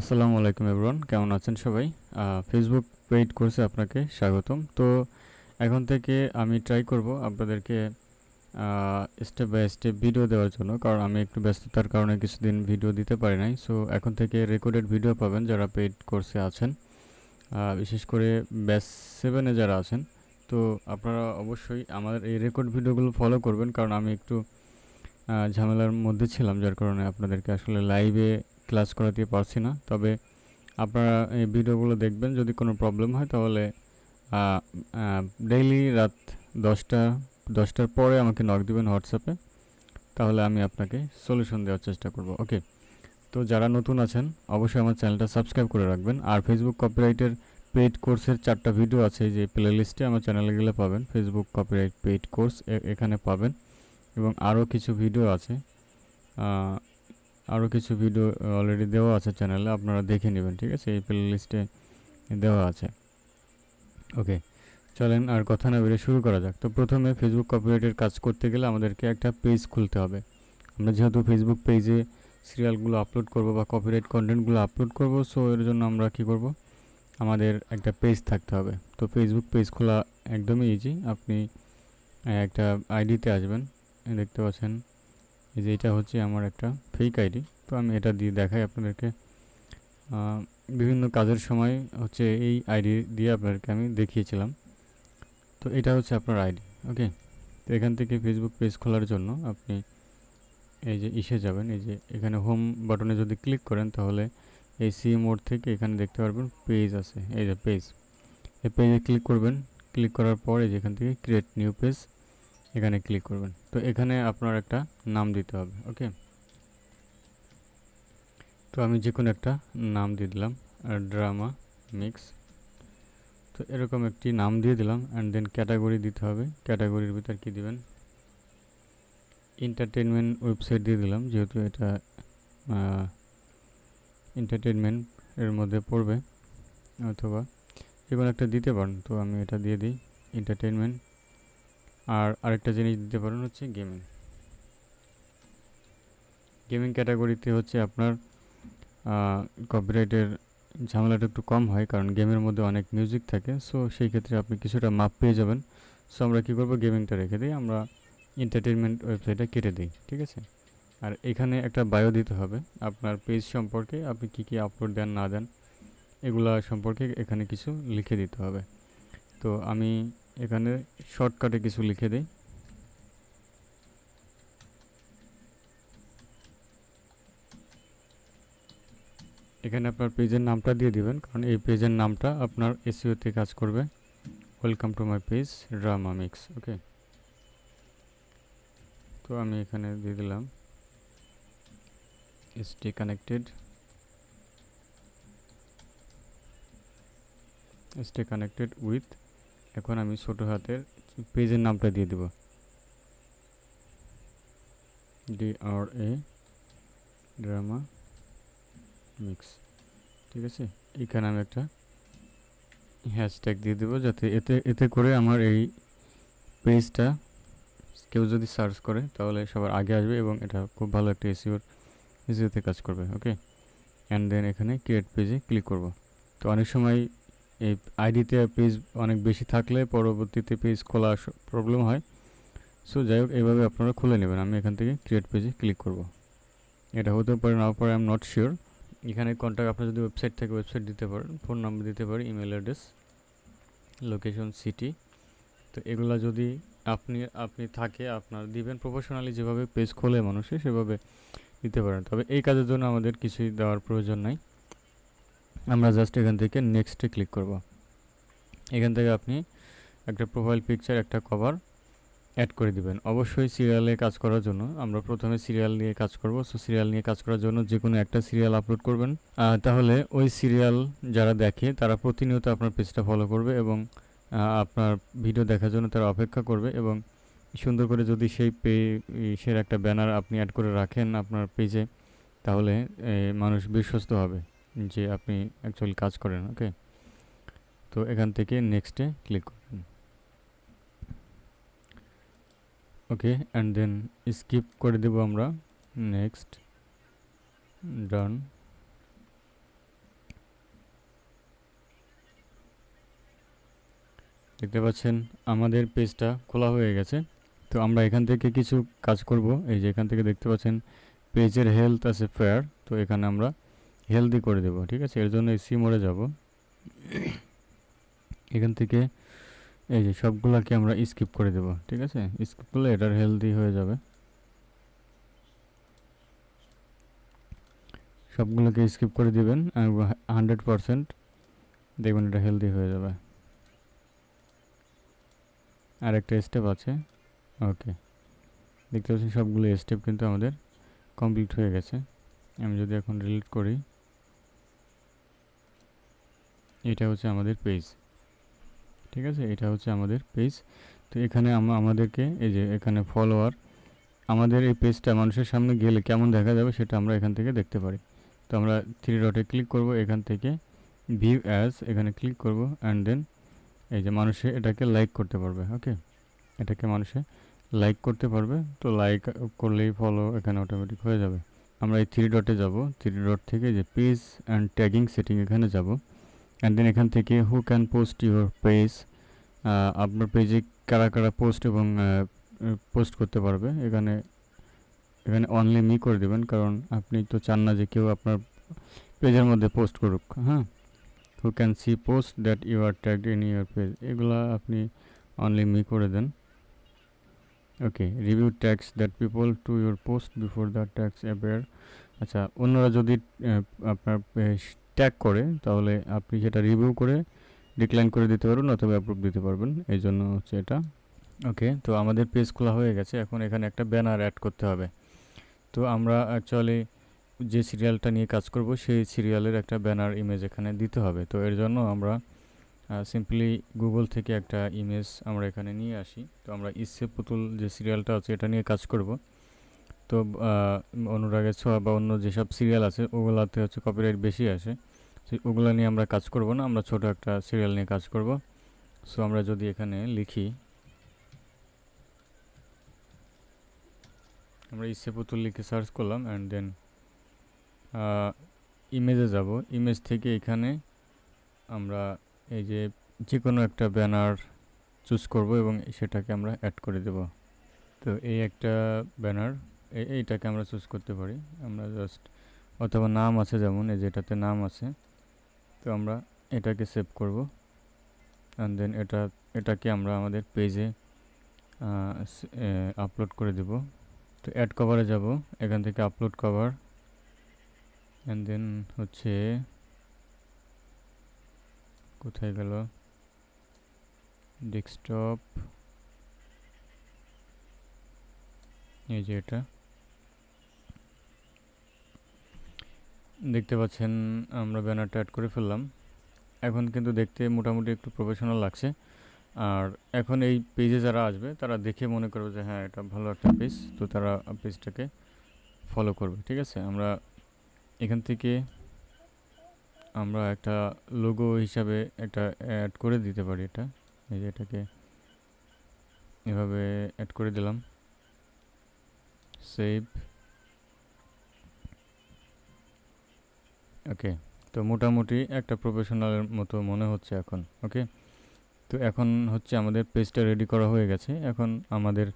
আসসালামু আলাইকুম এভরিওয়ান কেমন আছেন সবাই? ফেসবুক পেইড কোর্সে আপনাকে স্বাগতম। তো এখন থেকে আমি ট্রাই করব আপনাদেরকে স্টেপ বাই স্টেপ ভিডিও দেওয়ার জন্য, কারণ আমি একটু ব্যস্ততার কারণে কিছুদিন ভিডিও দিতে পারি নাই। সো এখন থেকে রেকর্ডেড ভিডিও পাবেন যারা পেইড কোর্সে আছেন। বিশেষ করে ব্যাচ সেভেনে যারা আছেন। তো আপনারা অবশ্যই আমাদের এই রেকর্ড ভিডিওগুলো ফলো করবেন, কারণ আমি একটু ঝামেলার মধ্যে ছিলাম, যার কারণে আপনাদেরকে আসলে লাইভে ক্লাস করাতে পারছি না। তবে আপনারা এই ভিডিওগুলো দেখবেন, যদি কোনো প্রবলেম হয় তাহলে ডেইলি রাত দশটা, দশটার পরে আমাকে নক দিবেন হোয়াটসঅ্যাপে তাহলে আমি আপনাকে সলিউশন দেওয়ার চেষ্টা করব। ওকে তো যারা নতুন আছেন, অবশ্যই আমার চ্যানেলটা সাবস্ক্রাইব করে রাখবেন। আর ফেসবুক কপিরাইটের পেইড কোর্সের চারটা ভিডিও আছে যে প্লে লিস্টে আমার চ্যানেলে গেলে পাবেন। ফেসবুক কপিরাইট পেইড কোর্স এখানে পাবেন। এবং আরও কিছু ভিডিও আছে। আরও কিছু ভিডিও অলরেডি দেওয়া আছে চ্যানেলে আপনারা দেখে নেবেন, ঠিক আছে? এই প্লে লিস্টে দেওয়া আছে। ওকে চলেন আর কথা না বেরিয়ে শুরু করা যাক। তো প্রথমে ফেসবুক কপিরাইটের কাজ করতে গেলে আমাদেরকে একটা পেজ খুলতে হবে। আমরা যেহেতু ফেসবুক পেজে সিরিয়ালগুলো আপলোড করব বা কপিরাইট কন্টেন্টগুলো আপলোড করব সো এর জন্য আমরা কি করব? আমাদের একটা পেজ থাকতে হবে। তো ফেসবুক পেজ খোলা একদমই ইজি আপনি একটা আইডিতে আসবেন, দেখতে পাচ্ছেন। এই যে এটা হচ্ছে আমার একটা ফেক আইডি তো আমি এটা দিয়ে দেখাই আপনাদেরকে। বিভিন্ন কাজের সময় হচ্ছে এই আইডি দিয়ে আপনাদেরকে আমি দেখিয়েছিলাম। তো এটা হচ্ছে আপনার আইডি ওকে তো এখান থেকে ফেসবুক পেজ খোলার জন্য আপনি এই যে ইসে যাবেন, এই যে এখানে হোম বাটনে যদি ক্লিক করেন তাহলে এই সি মোড থেকে এখানে দেখতে পারবেন পেজ আছে, এই যে পেজ এই পেজে ক্লিক করবেন ক্লিক করার পর এই যে এখান থেকে ক্রিয়েট নিউ পেজ এখানে ক্লিক করবেন। তো এখানে আপনার একটা নাম দিতে হবে ওকে তো আমি যে কোনো একটা নাম দিয়ে দিলাম ড্রামা মিক্স তো এরকম একটি নাম দিয়ে দিলাম অ্যান্ড দেন ক্যাটাগরি দিতে হবে। ক্যাটাগরির ভিতর কি দিবেন? এন্টারটেনমেন্ট ওয়েবসাইট দিয়ে দিলাম, যেহেতু এটা এন্টারটেনমেন্ট এর মধ্যে পড়বে, অথবা যে কোনো একটা দিতে পারেন। তো আমি এটা দিয়ে দিই এন্টারটেনমেন্ট আর আরেকটা জিনিস দিতে পারেন হচ্ছে গেমিং গেমিং ক্যাটাগরিতে হচ্ছে আপনার কপিরাইটের ঝামেলাটা একটু কম হয়, কারণ গেমের মধ্যে অনেক মিউজিক থাকে সো সেই ক্ষেত্রে আপনি কিছুটা মাপ পেয়ে যাবেন। সো আমরা কী করব গেমিংটা রেখে দিই, আমরা এন্টারটেনমেন্ট ওয়েবসাইটটা কেটে দিই, ঠিক আছে? আর এখানে একটা বায়ো দিতে হবে, আপনার পেজ সম্পর্কে আপনি কী কী আপলোড দেন, না দেন, এগুলা সম্পর্কে এখানে কিছু লিখে দিতে হবে। তো আমি এখানে শর্টকাটে কিছু লিখে দিই। এখানে আপনার পেজের নামটা দিয়ে দিবেন, কারণ এই পেজের নামটা আপনার এসিওতে কাজ করবে। Welcome to my page drama mix okay তো আমি এখানে দিয়ে দিলাম stay connected stay connected with এখন আমি ছোটো হাতের পেজের নামটা দিয়ে দেব। D R A drama mix ঠিক আছে? এখানে আমি একটা হ্যাশট্যাগ দিয়ে দেবো যাতে এতে এতে করে আমার এই পেজটা কেউ যদি সার্চ করে তাহলে সবার আগে আসবে এবং এটা খুব ভালো একটা এসিওর এসিওতে কাজ করবে ওকে অ্যান্ড দেন এখানে ক্রিয়েট পেজে ক্লিক করব। তো অনেক সময় এই আইডিতে পেজ অনেক বেশি থাকলে পরবর্তীতে পেজ খোলা প্রবলেম হয়। সো যাই হোক এইভাবে আপনারা খুলে নেবেন। আমি এখান থেকে ক্রিয়েট পেজে ক্লিক করব। এটা হতে পারে, নাও পারে আই এম নট শিওর এখানে কন্ট্যাক্ট আপনার যদি ওয়েবসাইট থেকে ওয়েবসাইট দিতে পারেন ফোন নাম্বার দিতে পারেন ইমেল অ্যাড্রেস লোকেশন সিটি তো এগুলা যদি আপনি আপনি থাকে, আপনার দিবেন প্রফেশনালি যেভাবে পেজ খোলে মানুষে, সেভাবে দিতে পারেন। তবে এই কাজের জন্য আমাদের কিছুই দেওয়ার প্রয়োজন নাই। আমরা জাস্ট এখান থেকে নেক্সটে ক্লিক করব। এখান থেকে আপনি একটা প্রোফাইল পিকচার একটা কভার অ্যাড করে দিবেন। অবশ্যই সিরিয়ালে কাজ করার জন্য, আমরা প্রথমে সিরিয়াল নিয়ে কাজ করব। সো সিরিয়াল নিয়ে কাজ করার জন্য যে কোনো একটা সিরিয়াল আপলোড করবেন। তাহলে ওই সিরিয়াল যারা দেখে, তারা প্রতিনিয়ত আপনার পেজটা ফলো করবে এবং আপনার ভিডিও দেখার জন্য তারা অপেক্ষা করবে এবং সুন্দর করে যদি সেই পেজের একটা ব্যানার আপনি অ্যাড করে রাখেন আপনার পেজে তাহলে মানুষ বিশ্বস্ত হবে। যে আপনি অ্যাকচুয়ালি কাজ করেন ওকে তো এখান থেকে নেক্সটে ক্লিক করবেন। ওকে অ্যান্ড দেন স্কিপ করে দেব আমরা। নেক্সট ডান দেখতে পাচ্ছেন, আমাদের পেজটা খোলা হয়ে গেছে। তো আমরা এখান থেকে কিছু কাজ করব। এই যে এখান থেকে দেখতে পাচ্ছেন, পেজের হেলথ আছে ফেয়ার তো এখানে আমরা হেলদি করে দেব, ঠিক আছে? এর জন্য সি মোড়ে যাব। এখান থেকে এই যে সবগুলাকে আমরা স্কিপ করে দেব, ঠিক আছে? স্কিপ করলে এটার হেলদি হয়ে যাবে। সবগুলোকে স্কিপ করে দিবেন হান্ড্রেড পারসেন্ট দেখবেন এটা হেলদি হয়ে যাবে। আর একটা স্টেপ আছে। ওকে দেখতে পাচ্ছেন সবগুলো স্টেপ কিন্তু আমাদের কমপ্লিট হয়ে গেছে। আমি যদি এখন ডিলিট করি এটা হচ্ছে আমাদের পেজ ঠিক আছে? এটা হচ্ছে আমাদের পেজ তো এখানে আমাদেরকে এই যে এখানে ফলোয়ার আমাদের এই পেজটা মানুষের সামনে গেলে কেমন দেখা যাবে সেটা আমরা এখান থেকে দেখতে পারি। তো আমরা থ্রি ডটে ক্লিক করব, এখান থেকে ভিউ অ্যাজ এখানে ক্লিক করব অ্যান্ড দেন এই যে মানুষে এটাকে লাইক করতে পারবে ওকে এটাকে মানুষে লাইক করতে পারবে, তো লাইক করলেই ফলো এখানে অটোমেটিক হয়ে যাবে। আমরা এই থ্রি ডটে যাব থ্রি ডট থেকে যে পেজ অ্যান্ড ট্যাগিং সেটিং এখানে যাব। অ্যান্ড দেন এখান থেকে who can post your page আপনার পেজে কারা কারা পোস্ট এবং পোস্ট করতে পারবে, এখানে এখানে অনলি মি করে দেবেন, কারণ আপনি তো চান না যে কেউ আপনার পেজের মধ্যে পোস্ট করুক হ্যাঁ? Who can see post that you are tagged in your page এগুলা আপনি অনলি মি করে দেন। Okay review tags that people to your post before the tags appear আচ্ছা অন্যরা যদি আপনার ট্যাগ করে, তাহলে আপনি সেটা রিভিউ করে ডিক্লাইন করে দিতে পারবেন অথবা অ্যাপ্রুভ দিতে পারবেন। এই জন্য হচ্ছে এটা। ওকে তো আমাদের পেজ খোলা হয়ে গেছে। এখন এখানে একটা ব্যানার অ্যাড করতে হবে। তো আমরা অ্যাকচুয়ালি যে সিরিয়ালটা নিয়ে কাজ করব, সেই সিরিয়ালের একটা ব্যানার ইমেজ এখানে দিতে হবে। তো এর জন্য আমরা সিম্পলি গুগল থেকে একটা ইমেজ আমরা এখানে নিয়ে আসি। তো আমরা ইসে পুতুল যে সিরিয়ালটা আছে, এটা নিয়ে কাজ করব। তো অনুরাগের ছোঁয়া বা অন্য যেসব সিরিয়াল আছে, ওগুলাতে হচ্ছে কপিরাইট বেশি আসে। তো ওগুলো নিয়ে আমরা কাজ করব না, আমরা ছোট একটা সিরিয়াল নিয়ে কাজ করব। সো আমরা যদি এখানে লিখি, আমরা ইসে পুতুল লিখে সার্চ করলাম অ্যান্ড দেন ইমেজে যাব। ইমেজ থেকে এখানে আমরা এই যে যে কোনো একটা ব্যানার চুজ করব এবং সেটাকে আমরা অ্যাড করে দেব। তো এই একটা ব্যানার এইটাকে আমরা চুজ করতে পারি। আমরা জাস্ট অথবা নাম আছে যেমন, এই যেটাতে নাম আছে, তো আমরা এটাকে সেভ করব। অ্যান্ড দেন এটা, এটাকে আমরা আমাদের পেজে আপলোড করে দেব। তো অ্যাড কভারে যাব, এখান থেকে আপলোড কভার অ্যান্ড দেন হচ্ছে, কোথায় গেল? ডেস্কটপ এই যে এটা। দেখতে পাচ্ছেন, আমরা ব্যানারটা অ্যাড করে ফেললাম। এখন কিন্তু দেখতে মোটামুটি একটু প্রফেশনাল লাগছে। আর এখন এই পেজে যারা আসবে, তারা দেখে মনে করবে যে হ্যাঁ এটা ভালো একটা পেজ তো তারা পেজটাকে ফলো করবে, ঠিক আছে? আমরা এখান থেকে আমরা একটা লোগো হিসাবে একটা অ্যাড করে দিতে পারি এটা। এই যে এটাকে এভাবে অ্যাড করে দিলাম। সেভ ওকে তো মোটামুটি একটা প্রফেশনালের মতো মনে হচ্ছে এখন ওকে তো এখন হচ্ছে আমাদের পেজটা রেডি করা হয়ে গেছে। এখন আমাদের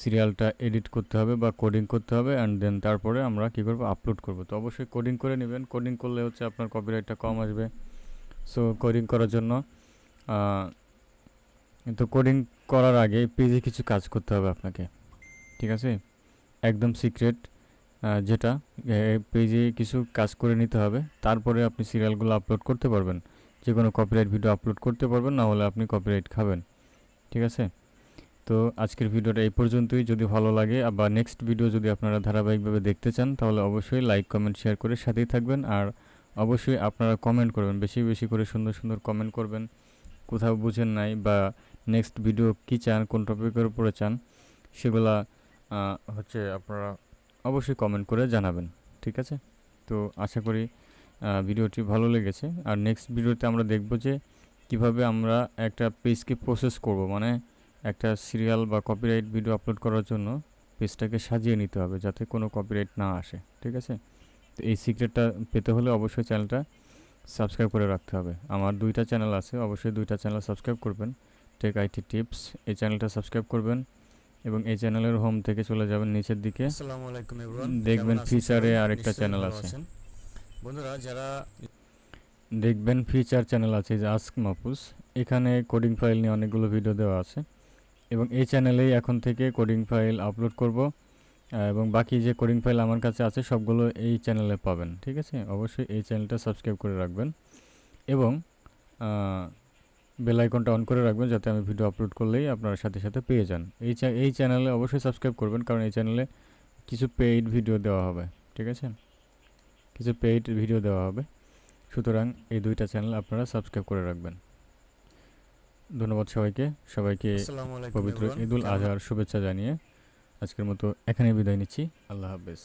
সিরিয়ালটা এডিট করতে হবে বা কোডিং করতে হবে অ্যান্ড দেন তারপরে আমরা কী করব? আপলোড করব। তো অবশ্যই কোডিং করে নেবেন। কোডিং করলে হচ্ছে আপনার কপিরাইটটা কম আসবে। সো কোডিং করার জন্য তো কোডিং করার আগে পেজে কিছু কাজ করতে হবে আপনাকে, ঠিক আছে? একদম সিক্রেট যেটা পেজে কিছু কাজ করে নিতে হবে। তারপরে আপনি সিরিয়ালগুলো আপলোড করতে পারবেন। যে কোনো কপিরাইট ভিডিও আপলোড করতে পারবেন, না হলে আপনি কপিরাইট খাবেন। ঠিক আছে? তো আজকের ভিডিওটা এই পর্যন্তই। যদি ভালো লাগে বা নেক্সট ভিডিও যদি আপনারা ধারাবাহিকভাবে দেখতে চান, তাহলে অবশ্যই লাইক কমেন্ট শেয়ার করে সাথেই থাকবেন। আর অবশ্যই আপনারা কমেন্ট করবেন। বেশি বেশি করে সুন্দর সুন্দর কমেন্ট করবেন। কোথাও বুঝেন নাই বা নেক্সট ভিডিও কী চান, কোন টপিকের উপরে চান, সেগুলা হচ্ছে আপনারা অবশ্যই কমেন্ট করে জানাবেন, ঠিক আছে? তো আশা করি ভিডিওটি ভালো লেগেছে। আর নেক্সট ভিডিওতে আমরা দেখব যে কীভাবে আমরা একটা পেজকে প্রসেস করব মানে একটা সিরিয়াল বা কপিরাইট ভিডিও আপলোড করার জন্য পেজটাকে সাজিয়ে নিতে হবে যাতে কোনো কপিরাইট না আসে, ঠিক আছে? তো এই সিক্রেটটা পেতে হলে অবশ্যই চ্যানেলটা সাবস্ক্রাইব করে রাখতে হবে। আমার দুইটা চ্যানেল আছে, অবশ্যই দুইটা চ্যানেল সাবস্ক্রাইব করবেন। টেক আইটি টিপস এই চ্যানেলটা সাবস্ক্রাইব করবেন। এবং এই চ্যানেলের হোম থেকে চলে যাবেন নিচের দিকে। আসসালামু আলাইকুম এভরিওয়ান দেখবেন ফিচারে? আরেকটা চ্যানেল আছে। বন্ধুরা যারা দেখবেন ফিচার চ্যানেল আছে যে আস্ক মাপুস এখানে কোডিং ফাইল নিয়ে অনেকগুলো ভিডিও দেওয়া আছে। এবং এই চ্যানেলেই এখন থেকে কোডিং ফাইল আপলোড করব। এবং বাকি যে কোডিং ফাইল আমার কাছে আছে সবগুলো এই চ্যানেলে পাবেন ঠিক আছে? অবশ্যই এই চ্যানেলটা সাবস্ক্রাইব করে রাখবেন। এবং বেল আইকনটা অন করে রাখবেন যাতে আমি ভিডিও আপলোড করলেই আপনারা সাথে সাথে পেয়ে যান। এই এই চ্যানেলে অবশ্যই সাবস্ক্রাইব করবেন কারণ এই চ্যানেলে কিছু পেইড ভিডিও দেওয়া হবে ঠিক আছে? কিছু পেইড ভিডিও দেওয়া হবে। সুতরাং এই দুইটা চ্যানেল আপনারা সাবস্ক্রাইব করে রাখবেন। ধন্যবাদ সবাইকে। সবাইকে পবিত্র ঈদুল আজহার শুভেচ্ছা জানিয়ে আজকের মতো এখানে বিদায় নিচ্ছি। আল্লাহ হাফেজ।